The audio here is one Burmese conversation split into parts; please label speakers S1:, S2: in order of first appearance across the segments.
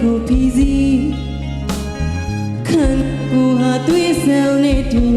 S1: ကိုပြီးစီခံကိုဟာသွေးဆောင်နေတူ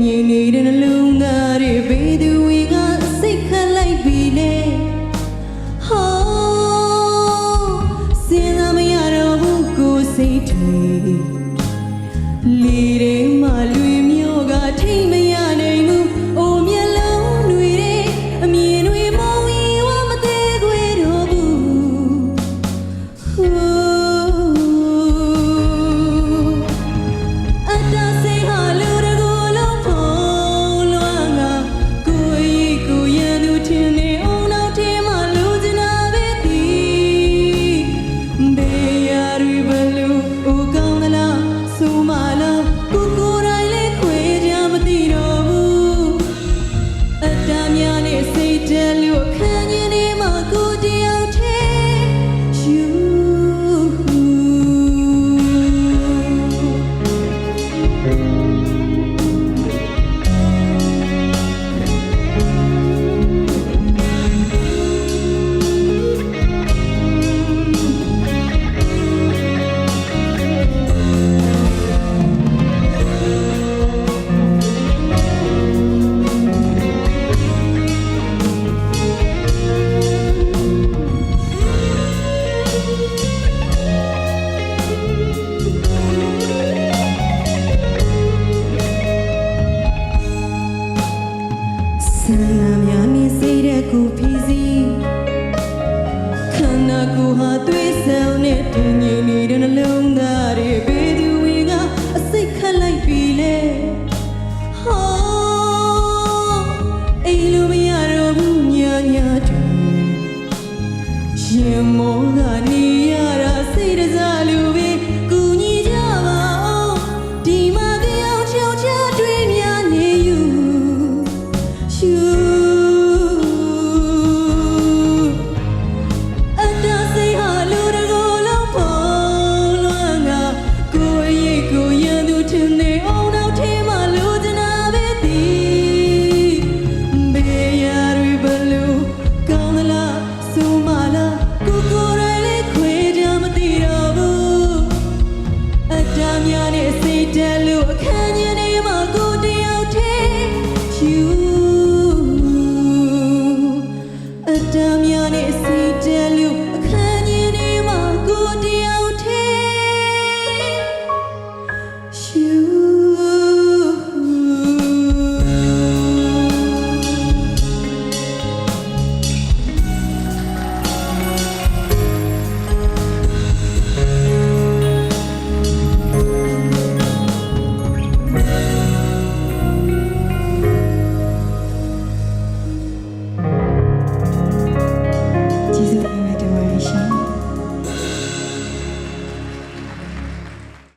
S1: ကူဟာသွေးဆောင်နဲ့တူညီနေတဲ့နှလုံးသားတွေ